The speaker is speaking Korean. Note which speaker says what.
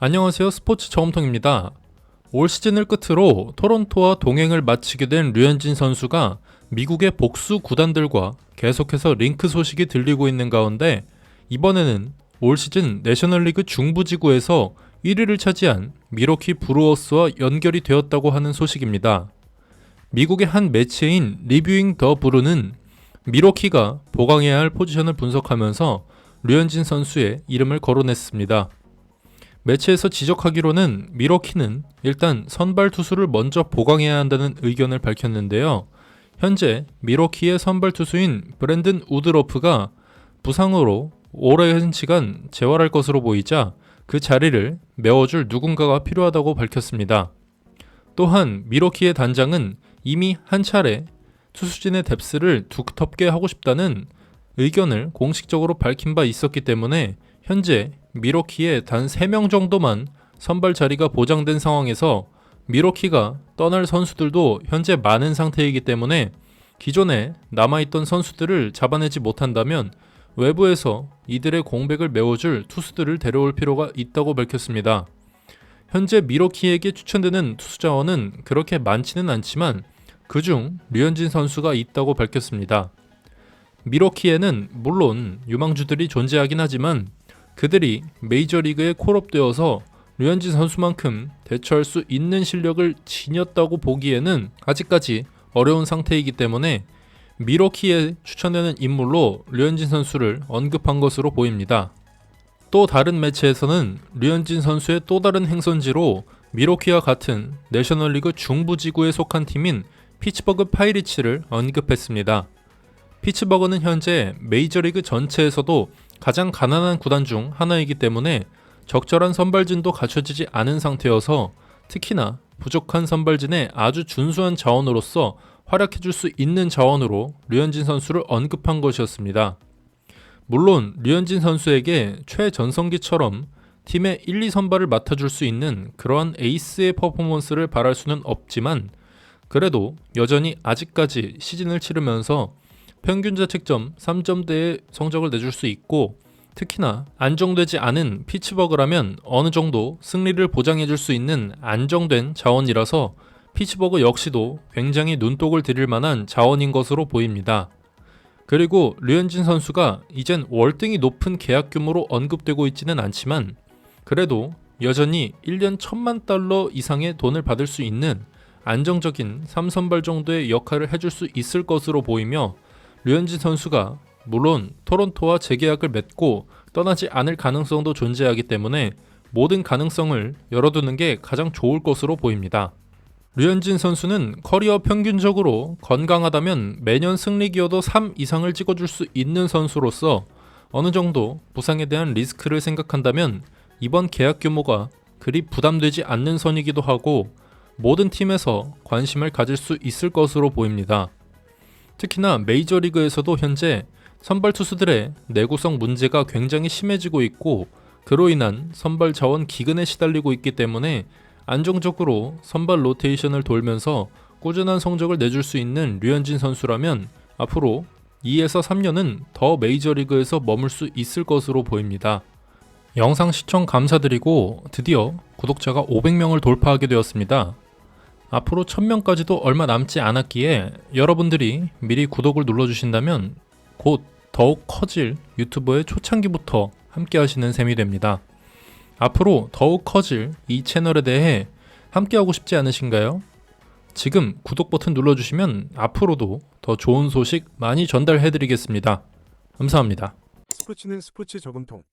Speaker 1: 안녕하세요. 스포츠 정음통입니다. 올 시즌을 끝으로 토론토와 동행을 마치게 된 류현진 선수가 미국의 복수 구단들과 계속해서 링크 소식이 들리고 있는 가운데 이번에는 올 시즌 내셔널리그 중부지구에서 1위를 차지한 미러키 브루어스와 연결이 되었다고 하는 소식입니다. 미국의 한 매체인 리뷰잉 더 브루는 미러키가 보강해야 할 포지션을 분석하면서 류현진 선수의 이름을 거론했습니다. 매체에서 지적하기로는 미러키는 일단 선발 투수를 먼저 보강해야 한다는 의견을 밝혔는데요. 현재 미러키의 선발 투수인 브랜든 우드러프가 부상으로 오랜 시간 재활할 것으로 보이자 그 자리를 메워줄 누군가가 필요하다고 밝혔습니다. 또한 미러키의 단장은 이미 한 차례 투수진의 뎁스를 두텁게 하고 싶다는 의견을 공식적으로 밝힌 바 있었기 때문에 현재 미러키의 단 3명 정도만 선발 자리가 보장된 상황에서 미러키가 떠날 선수들도 현재 많은 상태이기 때문에 기존에 남아있던 선수들을 잡아내지 못한다면 외부에서 이들의 공백을 메워줄 투수들을 데려올 필요가 있다고 밝혔습니다. 현재 미러키에게 추천되는 투수 자원은 그렇게 많지는 않지만 그중 류현진 선수가 있다고 밝혔습니다. 미러키에는 물론 유망주들이 존재하긴 하지만 그들이 메이저리그에 콜업되어서 류현진 선수만큼 대처할 수 있는 실력을 지녔다고 보기에는 아직까지 어려운 상태이기 때문에 미러키에 추천되는 인물로 류현진 선수를 언급한 것으로 보입니다. 또 다른 매체에서는 류현진 선수의 또 다른 행선지로 미러키와 같은 내셔널리그 중부지구에 속한 팀인 피츠버그 파이리츠를 언급했습니다. 피츠버그는 현재 메이저리그 전체에서도 가장 가난한 구단 중 하나이기 때문에 적절한 선발진도 갖춰지지 않은 상태여서 특히나 부족한 선발진의 아주 준수한 자원으로서 활약해줄 수 있는 자원으로 류현진 선수를 언급한 것이었습니다. 물론 류현진 선수에게 최전성기처럼 팀의 1, 2 선발을 맡아줄 수 있는 그러한 에이스의 퍼포먼스를 바랄 수는 없지만 그래도 여전히 아직까지 시즌을 치르면서 평균 자책점 3점대의 성적을 내줄 수 있고 특히나 안정되지 않은 피츠버그라면 어느 정도 승리를 보장해 줄 수 있는 안정된 자원이라서 피츠버그 역시도 굉장히 눈독을 들일 만한 자원인 것으로 보입니다. 그리고 류현진 선수가 이젠 월등히 높은 계약 규모로 언급되고 있지는 않지만 그래도 여전히 1년 1000만 달러 이상의 돈을 받을 수 있는 안정적인 3선발 정도의 역할을 해줄 수 있을 것으로 보이며 류현진 선수가 물론 토론토와 재계약을 맺고 떠나지 않을 가능성도 존재하기 때문에 모든 가능성을 열어두는 게 가장 좋을 것으로 보입니다. 류현진 선수는 커리어 평균적으로 건강하다면 매년 승리 기여도 3 이상을 찍어줄 수 있는 선수로서 어느 정도 부상에 대한 리스크를 생각한다면 이번 계약 규모가 그리 부담되지 않는 선이기도 하고 모든 팀에서 관심을 가질 수 있을 것으로 보입니다. 특히나 메이저리그에서도 현재 선발 투수들의 내구성 문제가 굉장히 심해지고 있고 그로 인한 선발 자원 기근에 시달리고 있기 때문에 안정적으로 선발 로테이션을 돌면서 꾸준한 성적을 내줄 수 있는 류현진 선수라면 앞으로 2에서 3년은 더 메이저리그에서 머물 수 있을 것으로 보입니다. 영상 시청 감사드리고 드디어 구독자가 500명을 돌파하게 되었습니다. 앞으로 1000명까지도 얼마 남지 않았기에 여러분들이 미리 구독을 눌러주신다면 곧 더욱 커질 유튜버의 초창기부터 함께 하시는 셈이 됩니다. 앞으로 더욱 커질 이 채널에 대해 함께 하고 싶지 않으신가요? 지금 구독 버튼 눌러주시면 앞으로도 더 좋은 소식 많이 전달해 드리겠습니다. 감사합니다.
Speaker 2: 스포츠는 스포츠 저금통